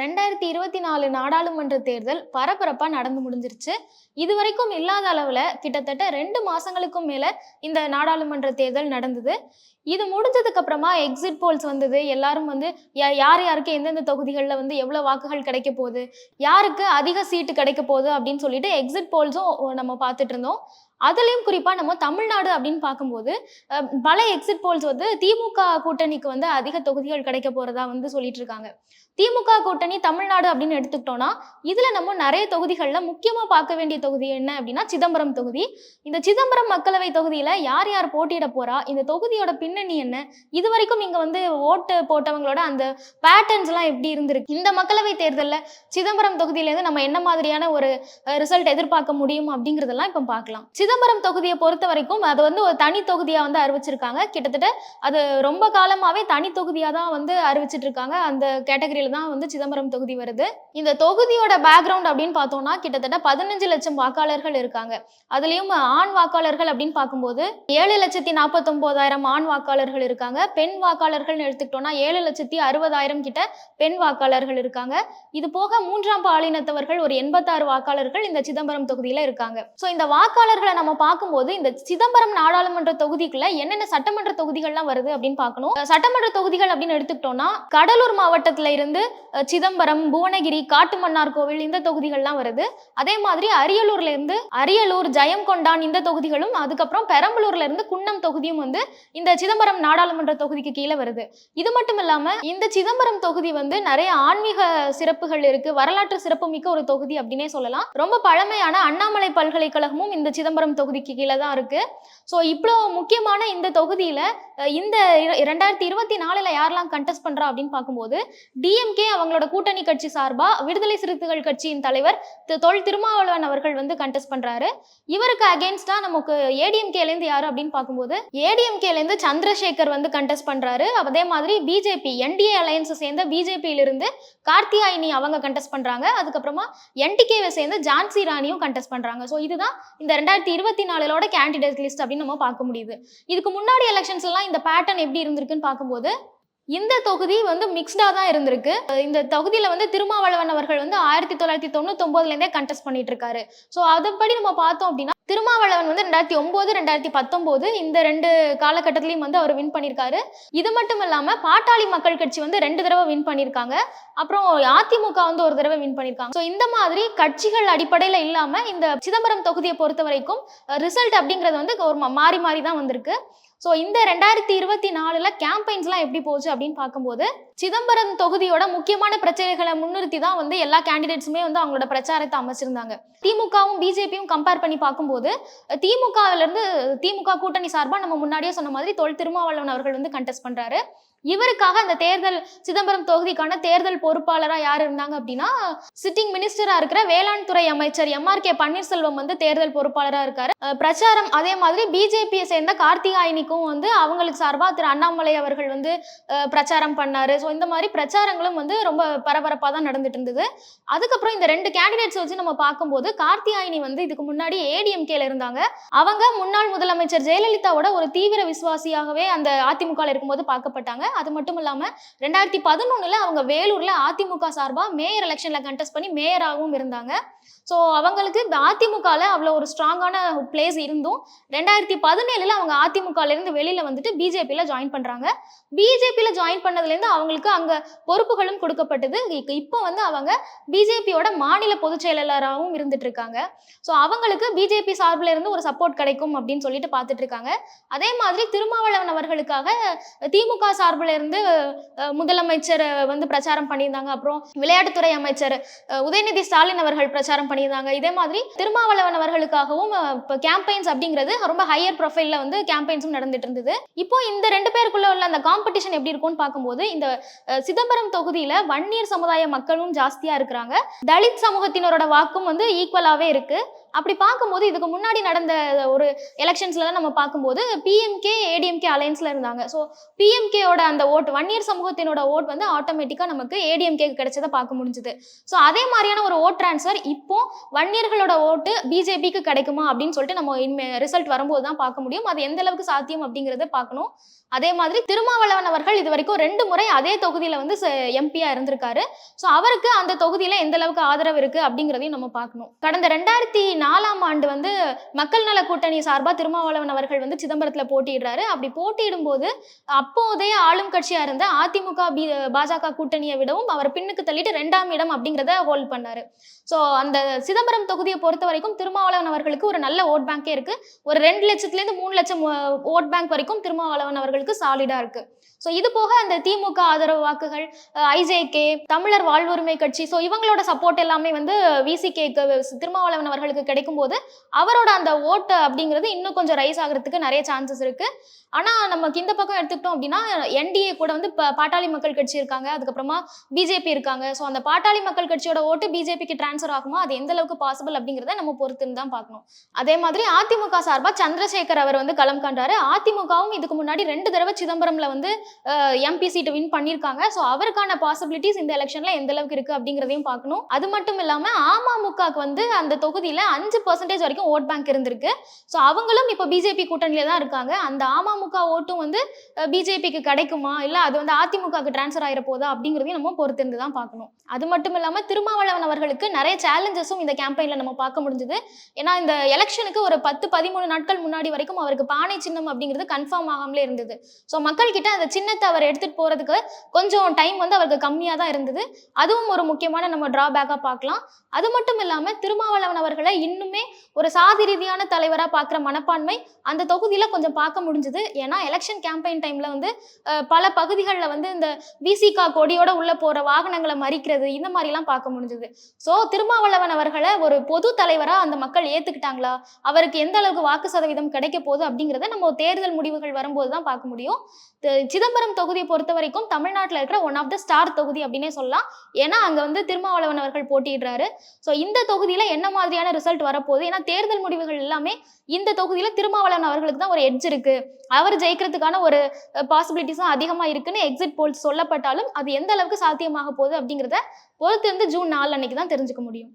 ரெண்டாயிரத்தி இருபத்தி நாலு நாடாளுமன்ற தேர்தல் பரபரப்பாக நடந்து முடிஞ்சிருச்சு. இது வரைக்கும் இல்லாத அளவில் கிட்டத்தட்ட ரெண்டு மாதங்களுக்கும் மேலே இந்த நாடாளுமன்ற தேர்தல் நடந்தது. இது முடிஞ்சதுக்கு அப்புறமா எக்ஸிட் போல்ஸ் வந்தது. எல்லாரும் வந்து யா- யார் யாருக்கு எந்தெந்த தொகுதிகளில் வந்து எவ்வளோ வாக்குகள் கிடைக்க போகுது யாருக்கு அதிக சீட்டு கிடைக்க போகுது அப்படின்னு சொல்லிட்டு எக்ஸிட் போல்ஸும் நம்ம பார்த்துட்டு இருந்தோம். அதுலேயும் குறிப்பாக நம்ம தமிழ்நாடு அப்படின்னு பார்க்கும்போது பல எக்ஸிட் போல்ஸ் வந்து திமுக கூட்டணிக்கு வந்து அதிக தொகுதிகள் கிடைக்க போகிறதா வந்து சொல்லிட்டு இருக்காங்க. திமுக கூட்டணி தமிழ்நாடு அப்படின்னு எடுத்துக்கிட்டோம்னா இதில் நம்ம நிறைய தொகுதிகளில் முக்கியமாக பார்க்க வேண்டிய தொகுதி என்ன அப்படின்னா சிதம்பரம் தொகுதி. இந்த சிதம்பரம் மக்களவை தொகுதியில் யார் யார் போட்டியிட போகிறா இந்த தொகுதியோட பின்னணி என்ன? இது வரைக்கும் இங்கே வந்து ஓட்டு போட்டவங்களோட அந்த பேட்டர்ன்ஸ்லாம் எப்படி இருந்திருக்கு? இந்த மக்களவை தேர்தலில் சிதம்பரம் தொகுதியிலேருந்து நம்ம என்ன மாதிரியான ஒரு ரிசல்ட் எதிர்பார்க்க முடியும் அப்படிங்கிறதெல்லாம் இப்போ பார்க்கலாம். சிதம்பரம் தொகுதியை பொறுத்த வரைக்கும் அது வந்து ஒரு தனி தொகுதியாக வந்து அறிவிச்சிருக்காங்க. கிட்டத்தட்ட அது ரொம்ப காலமாகவே தனி தொகுதியாக தான் வந்து அறிவிச்சிட்டு இருக்காங்க அந்த கேட்டகரியில் தான் வந்து சிதம்பரம் தொகுதி வருது. இந்த தொகுதியோட பேக்ரவுண்ட் அப்படின்னு பார்த்தோம்னா கிட்டத்தட்ட பதினஞ்சு லட்சம் வாக்காளர்கள் இருக்காங்க. அதுலேயும் ஆண் வாக்காளர்கள் அப்படின்னு பார்க்கும்போது ஏழு லட்சத்தி நாற்பத்தொம்போதாயிரம் ஆண் வாக்காளர்கள் இருக்காங்க. பெண் வாக்காளர்கள்னு எடுத்துக்கிட்டோம்னா ஏழு லட்சத்தி அறுபதாயிரம் கிட்ட பெண் வாக்காளர்கள் இருக்காங்க. இது போக மூன்றாம் பாலினத்தவர்கள் ஒரு எண்பத்தாறு வாக்காளர்கள் இந்த சிதம்பரம் தொகுதியில இருக்காங்க. ஸோ இந்த வாக்காளர்களை நம்ம பார்க்கும்போது இந்த சிதம்பரம் நாடாளுமன்ற தொகுதிக்குள்ள என்னென்ன சட்டமன்ற தொகுதிகள்லாம் வருது அப்படின்னு பார்க்கணும். சட்டமன்ற தொகுதிகள் அப்படின்னு எடுத்துக்கிட்டோம்னா கடலூர் மாவட்டத்துல இருந்து சிதம்பரம் புவனகிரி காட்டுமன்னார் கோவில் இந்த தொகுதிகள்லாம் வருது. அதே மாதிரி அரியலூர்ல இருந்து அரியலூர் ஜெயம் கொண்டான் இந்த தொகுதிகளும் அதுக்கப்புறம் பெரம்பலூர்ல இருந்து குன்னம் தொகுதியும் வந்து இந்த சிதம்பரம் நாடாளுமன்ற தொகுதிக்கு கீழே வருது. இது மட்டும் இல்லாம இந்த சிதம்பரம் தொகுதி வந்து நிறைய ஆன்மீக சிறப்புகள் இருக்கு. வரலாற்று சிறப்புமிக்க ஒரு தொகுதி அப்படின்னே சொல்லலாம். ரொம்ப பழமையான அண்ணாமலை பல்கலைக்கழகமும் இந்த சிதம்பரம் தொகுதிக்கு கீழே தான் இருக்கு. ஸோ இவ்வளோ முக்கியமான இந்த தொகுதியில இந்த ரெண்டாயிரத்தி இருபத்தி நாலுல யாரெல்லாம் கண்டெஸ்ட் பண்றா அப்படின்னு பார்க்கும்போது டிஎம்கே அவங்களோட கூட்டணி கட்சி சார்பா விடுதலை சிறுத்தைகள் கட்சியின் தலைவர் தொல் திருமாவளவன் அவர்கள் வந்து கண்டெஸ்ட் பண்றாரு. இவருக்கு அகேன்ஸ்டா நமக்கு ஏடிஎம்கேல இருந்து யாரு அப்படின்னு பார்க்கும்போது ஏடிஎம்கேல இருந்து சந்திரசேகர் வந்து கண்டெஸ்ட் பண்றாரு. அதே மாதிரி பிஜேபி என்டிஏ அலையன்ஸை சேர்ந்த பிஜேபியிலிருந்து கார்த்தியாயினி அவங்க கண்டெஸ்ட் பண்றாங்க. அதுக்கப்புறமா என்டிகேவை சேர்ந்த ஜான்சி ராணியும் கண்டெஸ்ட் பண்றாங்க. ஸோ இதுதான் இந்த ரெண்டாயிரத்தி இருபத்தி நாலுலோட கேண்டிடேட் லிஸ்ட் அப்படின்னு நம்ம பார்க்க முடியுது. இதுக்கு முன்னாடி எலெக்ஷன்ஸ் எல்லாம் இந்த பேட்டர்ன் எப்படி இருந்திருக்குன்னு பார்க்கும்போது இந்த தொகுதி வந்து மிக்ஸ்டாக தான் இருந்திருக்கு. இந்த தொகுதியில் வந்து திருமாவளவன் அவர்கள் வந்து ஆயிரத்தி தொள்ளாயிரத்தி தொண்ணூத்தொம்போதுலேருந்தே கண்டெஸ்ட் பண்ணிட்டு இருக்காரு. ஸோ அதுபடி நம்ம பார்த்தோம் அப்படின்னா திருமாவளவன் வந்து ரெண்டாயிரத்தி ஒம்பது ரெண்டாயிரத்தி பத்தொம்போது இந்த ரெண்டு காலகட்டத்திலையும் வந்து அவர் வின் பண்ணியிருக்காரு இது மட்டும் இல்லாமல் பாட்டாளி மக்கள் கட்சி வந்து ரெண்டு தடவை வின் பண்ணியிருக்காங்க அப்புறம் அதிமுக வந்து ஒரு தடவை வின் பண்ணியிருக்காங்க ஸோ இந்த மாதிரி கட்சிகள் அடிப்படையில் இல்லாமல் இந்த சிதம்பரம் தொகுதியை பொறுத்த வரைக்கும் ரிசல்ட் அப்படிங்கிறது வந்து ஒரு மா- மாறி மாறி தான் வந்திருக்கு. ஸோ இந்த ரெண்டாயிரத்தி இருபத்தி நாலில் கேம்பெயின்ஸ்லாம் எப்படி போச்சு அப்படின்னு பார்க்கும்போது சிதம்பரம் தொகுதியோட முக்கியமான பிரச்சனைகளை முன்னிறுத்தி தான் வந்து எல்லா கேண்டிடேட்ஸுமே வந்து அவங்களோட பிரச்சாரத்தை அமைச்சிருந்தாங்க. திமுகவும் பிஜேபியும் கம்பேர் பண்ணி பார்க்கும்போது திமுகவுல திமுகவிலிருந்து திமுக கூட்டணி சார்பாக நம்ம முன்னாடியே சொன்ன மாதிரி தொல் திருமாவளவன் அவர்கள் வந்து கண்டெஸ்ட் பண்றாரு. இவருக்காக அந்த தேர்தல் சிதம்பரம் தொகுதிக்கான தேர்தல் பொறுப்பாளராக யார் இருந்தாங்க அப்படின்னா சிட்டிங் மினிஸ்டராக இருக்கிற வேளாண் துறை அமைச்சர் எம்ஆர் கே பன்னீர்செல்வம் வந்து தேர்தல் பொறுப்பாளராக இருக்காரு. பிரச்சாரம் அதே மாதிரி பிஜேபியை சேர்ந்த கார்த்திகாயினிக்கும் வந்து அவங்களுக்கு சார்பாக திரு அண்ணாமலை அவர்கள் வந்து பிரச்சாரம் பண்ணாரு. ஸோ இந்த மாதிரி பிரச்சாரங்களும் வந்து ரொம்ப பரபரப்பாக தான் நடந்துட்டு இருந்தது. அதுக்கப்புறம் இந்த ரெண்டு கேண்டிடேட்ஸ் வச்சு நம்ம பார்க்கும்போது கார்த்திகாயினி வந்து இதுக்கு முன்னாடி ஏடிஎம்கேல இருந்தாங்க. அவங்க முன்னாள் முதலமைச்சர் ஜெயலலிதாவோட ஒரு தீவிர விசுவாசியாகவே அந்த அதிமுகவில் இருக்கும்போது பார்க்கப்பட்டாங்க. அது மட்டும் இல்லாமல் ரெண்டாயிரத்தி பதினொன்றில் அவங்க வேலூரில் அதிமுக சார்பாக மேயர் எலெக்ஷனில் கண்டெஸ்ட் பண்ணி மேயராகவும் இருந்தாங்க. ஸோ அவங்களுக்கு இந்த அதிமுகவில் அவ்வளோ ஒரு ஸ்ட்ராங்கான பிளேஸ் இருந்தும் ரெண்டாயிரத்தி பதினேழில் அவங்க அதிமுகலேருந்து வெளியில் வந்துட்டு பிஜேபியில் ஜாயின் பண்ணுறாங்க பிஜேபியில் ஜாயின் பண்ணதுலேருந்து அவங்களுக்கு அங்கே பொறுப்புகளும் கொடுக்கப்பட்டது. இப்போ வந்து அவங்க பிஜேபியோட மாநில பொதுச் செயலாளராகவும் இருந்துட்டு இருக்காங்க. ஸோ அவங்களுக்கு பிஜேபி சார்பில் இருந்து ஒரு சப்போர்ட் கிடைக்கும் அப்படின்னு சொல்லிட்டு பார்த்துட்டு இருக்காங்க. அதே மாதிரி திருமாவளவன் அவர்களுக்காக திமுக சார்பில் இருந்து முதலமைச்சர் வந்து பிரச்சாரம் பண்ணியிருந்தாங்க. அப்புறம் விளையாட்டுத்துறை அமைச்சர் உதயநிதி ஸ்டாலின் அவர்கள் பிரச்சாரம் பண்ணியிருந்தாங்க. இதே மாதிரி திருமாவளவன் அவர்களுக்காகவும் இப்போ கேம்பெயின்ஸ் அப்படிங்கிறது ரொம்ப ஹையர் ப்ரொஃபைலில் வந்து கேம்பெயின்ஸும் நடந்துட்டு இருந்தது. இப்போ இந்த ரெண்டு பேருக்குள்ள உள்ள அந்த காம்படிஷன் எப்படி இருக்கும்னு பார்க்கும்போது இந்த சிதம்பரம் தொகுதியில் வன்னியர் சமுதாய மக்களும் ஜாஸ்தியாக இருக்கிறாங்க. தலித் சமூகத்தினரோட வாக்கும் வந்து ஈக்குவலாகவே இருக்குது அப்படி பார்க்கும்போது இதுக்கு முன்னாடி நடந்த ஒரு எலெக்ஷன்ஸ்லாம் நம்ம பார்க்கும்போது பிஎம்கே ஏடிஎம்கே அலையன்ஸில் இருந்தாங்க. ஸோ பிஎம்கேயோட அந்த ஓட் வன்னியர் சமூகத்தினோட ஓட் வந்து ஆட்டோமேட்டிக்காக நமக்கு ஏடிஎம்கே கிடைச்சதை பார்க்க முடிஞ்சுது. ஸோ அதே மாதிரியான ஒரு ஓட் ட்ரான்ஸ்ஃபர் இப்போ வன்னியர்களோட ஓட்டு பிஜேபிக்கு கிடைக்குமா அப்படின்னு சொல்லிட்டு நம்ம இனிமே ரிசல்ட் வரும்போது தான் பார்க்க முடியும். அது எந்த அளவுக்கு சாத்தியம் அப்படிங்கிறத பார்க்கணும். அதே மாதிரி திருமாவளவன் அவர்கள் இது வரைக்கும் ரெண்டு முறை அதே தொகுதியில் வந்து எம்பியாக இருந்திருக்காரு. ஸோ அவருக்கு அந்த தொகுதியில் எந்த அளவுக்கு ஆதரவு இருக்குது அப்படிங்கிறதையும் நம்ம பார்க்கணும். கடந்த ரெண்டாயிரத்தி நாலாம் ஆண்டு வந்து மக்கள் நல கூட்டணி சார்பாக திருமாவளவன் அவர்கள் வந்து சிதம்பரத்தில் போட்டியிடுறாரு. அப்படி போட்டியிடும் போது அப்போதைய ஆளும் கட்சியாக இருந்த அதிமுக பி பாஜக கூட்டணியை விடவும் அவர் பின்னுக்கு தள்ளிட்டு ரெண்டாம் இடம் அப்படிங்கிறத ஹோல்ட் பண்ணாரு. ஸோ அந்த சிதம்பரம் தொகுதியை பொறுத்த வரைக்கும் திருமாவளவன் அவர்களுக்கு ஒரு நல்ல ஓட் பேங்கே இருக்கு. ஒரு ரெண்டு லட்சத்துலேருந்து மூணு லட்சம் ஓட் பேங்க் வரைக்கும் திருமாவளவன் அவர்களுக்கு சாலிடா இருக்கு. ஸோ இது போக அந்த திமுக ஆதரவு வாக்குகள் ஐஜேகே தமிழர் வாழ்வுரிமை கட்சி ஸோ இவங்களோட சப்போர்ட் எல்லாமே வந்து விசிகேக்கு திருமாவளவன் அவர்களுக்கு கிடைக்கும் போது அவரோட அந்த ஓட்டு அப்படிங்கிறது இன்னும் கொஞ்சம் ரைஸ் ஆகிறதுக்கு நிறைய சான்சஸ் இருக்கு. ஆனால் நமக்கு இந்த பக்கம் எடுத்துக்கிட்டோம் அப்படின்னா என்டிஏ கூட வந்து பாட்டாளி மக்கள் கட்சி இருக்காங்க. அதுக்கப்புறமா பிஜேபி இருக்காங்க. ஸோ அந்த பாட்டாளி மக்கள் கட்சியோட ஓட்டு பிஜேபிக்கு டிரான்ஸ்ஃபர் ஆகுமா அது எந்த அளவுக்கு பாசிபிள் அப்படிங்கிறத நம்ம பொறுத்துன்னு தான் பார்க்கணும். அதே மாதிரி அதிமுக சார்பாக சந்திரசேகர் அவர் வந்து களம் கண்டாரு அதிமுகவும் இதுக்கு முன்னாடி ரெண்டு தடவை சிதம்பரம்ல வந்து எம்பி சீட்டு வின் பண்ணியிருக்காங்க. ஸோ அவருக்கான பாசிபிலிட்டிஸ் இந்த எலெக்ஷன்ல எந்த அளவுக்கு இருக்கு அப்படிங்கிறதையும் பார்க்கணும். அது மட்டும் இல்லாம அமமுகவுக்கு வந்து அந்த தொகுதியில அஞ்சு பர்சன்டேஜ் வரைக்கும் ஓட் பேங்க் இருந்திருக்கு. ஸோ அவங்களும் இப்போ பிஜேபி கூட்டணியில தான் இருக்காங்க. அந்த அமமுக ஓட்டும் வந்து பிஜேபிக்கு கிடைக்குமா? இல்லை அது வந்து அதிமுகவுக்கு டிரான்ஸ்ஃபர் ஆகிற போதா? அப்படிங்கிறதையும் நம்ம பொறுத்திருந்து தான் பார்க்கணும். அது மட்டும் இல்லாமல் திருமாவளவன் அவர்களுக்கு நிறைய சேலஞ்சஸும் இந்த கேம்பெயினில் நம்ம பார்க்க முடிஞ்சுது. ஏன்னா இந்த எலெக்ஷனுக்கு ஒரு பத்து பதிமூணு நாட்கள் முன்னாடி வரைக்கும் அவருக்கு பானை சின்னம் அப்படிங்கிறது கன்ஃபார்ம் ஆகாமலே இருந்தது. ஸோ மக்கள் கிட்ட அந்த சின்னத்தை அவர் எடுத்துகிட்டு போகிறதுக்கு கொஞ்சம் டைம் வந்து அவருக்கு கம்மியாக தான் இருந்தது. அதுவும் ஒரு முக்கியமான நம்ம ட்ராபேக்காக பார்க்கலாம். அது மட்டும் இல்லாமல் திருமாவளவன் அவர்களை இன்னுமே ஒரு சாதி ரீதியான தலைவராக பார்க்குற மனப்பான்மை அந்த தொகுதியில் கொஞ்சம் பார்க்க முடிஞ்சுது. ஏன்னா எலெக்ஷன் கேம்பெயின் டைமில் வந்து பல பகுதிகளில் வந்து இந்த விசிகா கொடியோட உள்ள போகிற வாகனங்களை மறிக்கிறது இந்த மாதிரிலாம் பார்க்க முடிஞ்சுது. ஸோ திருமாவளவன் அவர்களை ஒரு பொது தலைவராக அந்த மக்கள் ஏற்றுக்கிட்டாங்களா அவருக்கு எந்த அளவுக்கு வாக்கு சதவீதம் கிடைக்க போகுது அப்படிங்கிறத நம்ம தேர்தல் முடிவுகள் வரும்போது தான் பார்க்க முடியும். சிதம்பரம் தொகுதியை பொறுத்த வரைக்கும் தமிழ்நாட்டில் இருக்கிற ஒன் ஆஃப் த ஸ்டார் தொகுதி அப்படின்னே சொல்லலாம். ஏன்னா அங்கே வந்து திருமாவளவன் அவர்கள் போட்டியிடுறாரு. ஸோ இந்த தொகுதியில் என்ன மாதிரியான ரிசல்ட் ரிசல்ட் வரப்போகுது. ஏன்னா தேர்தல் முடிவுகள் எல்லாமே இந்த தொகுதியில் திருமாவளவன் அவர்களுக்கு தான் ஒரு எட்ஜ் இருக்கு. அவர் ஜெயிக்கிறதுக்கான ஒரு பாசிபிலிட்டிஸும் அதிகமாக இருக்குன்னு எக்ஸிட் போல்ஸ் சொல்லப்பட்டாலும் அது எந்த அளவுக்கு சாத்தியமாக போகுது அப்படிங்கிறத பொறுத்து இருந்து ஜூன் நாலு அன்னைக்கு தான் தெரிஞ்சுக்க முடியும்.